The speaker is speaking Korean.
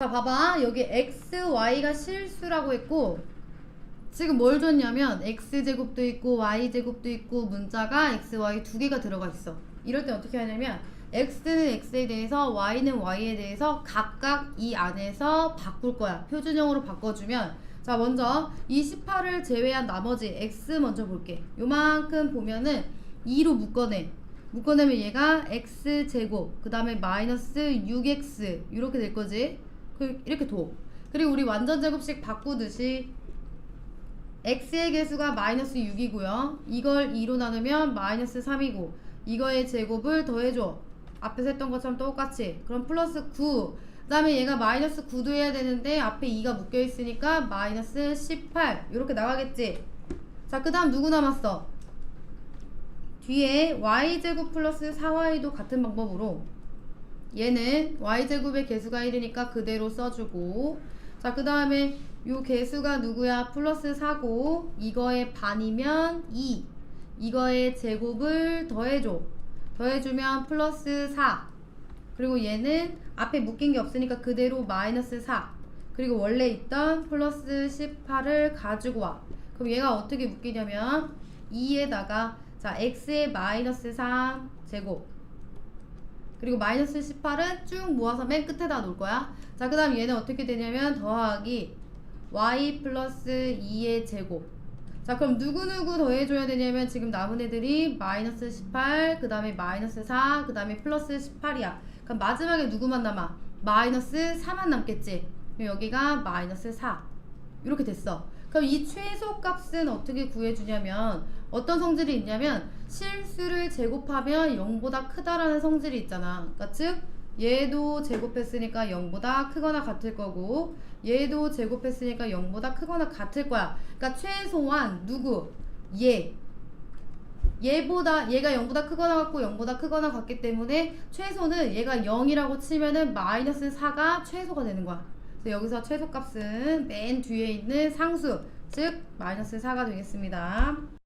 자, 봐봐. 여기 x, y가 실수라고 했고, 지금 뭘 줬냐면, x제곱도 있고, y제곱도 있고, 문자가 x, y 두 개가 들어가 있어. 이럴 때 어떻게 하냐면, x는 x에 대해서, y는 y에 대해서 각각 이 안에서 바꿀 거야. 표준형으로 바꿔주면, 자, 먼저 이 18을 제외한 나머지 x 먼저 볼게. 요만큼 보면은 2로 묶어내. 묶어내면 얘가 x제곱, 그 다음에 마이너스 6x, 이렇게 될 거지. 그 이렇게 둬. 그리고 우리 완전 제곱식 바꾸듯이 x의 개수가 마이너스 6이고요. 이걸 2로 나누면 마이너스 3이고 이거의 제곱을 더해줘. 앞에서 했던 것처럼 똑같이. 그럼 플러스 9. 그 다음에 얘가 마이너스 9도 해야 되는데 앞에 2가 묶여 있으니까 마이너스 18. 이렇게 나가겠지. 자, 그 다음 누구 남았어? 뒤에 y제곱 플러스 4y도 같은 방법으로 얘는 y제곱의 개수가 1이니까 그대로 써주고 자 그 다음에 요 개수가 누구야? 플러스 4고 이거의 반이면 2 이거의 제곱을 더해줘. 더해주면 플러스 4 그리고 얘는 앞에 묶인 게 없으니까 그대로 마이너스 4 그리고 원래 있던 플러스 18을 가지고 와. 그럼 얘가 어떻게 묶이냐면 2에다가 자 x의 마이너스 3 제곱 그리고 마이너스 18은 쭉 모아서 맨 끝에다 놓을 거야. 자, 그 다음 얘는 어떻게 되냐면 더하기 y 플러스 2의 제곱. 자, 그럼 누구누구 더해줘야 되냐면 지금 남은 애들이 마이너스 18, 그 다음에 마이너스 4, 그 다음에 플러스 18이야. 그럼 마지막에 누구만 남아? 마이너스 4만 남겠지? 그럼 여기가 마이너스 4. 이렇게 됐어. 그럼 이 최소 값은 어떻게 구해주냐면 어떤 성질이 있냐면 실수를 제곱하면 0보다 크다라는 성질이 있잖아. 그러니까 즉 얘도 제곱했으니까 0보다 크거나 같을 거고 얘도 제곱했으니까 0보다 크거나 같을 거야. 그러니까 최소한 누구? 얘. 얘보다 얘가 0보다 크거나 같고 0보다 크거나 같기 때문에 최소는 얘가 0이라고 치면은 마이너스 4가 최소가 되는 거야. 그래서 여기서 최소값은 맨 뒤에 있는 상수 즉 마이너스 4가 되겠습니다.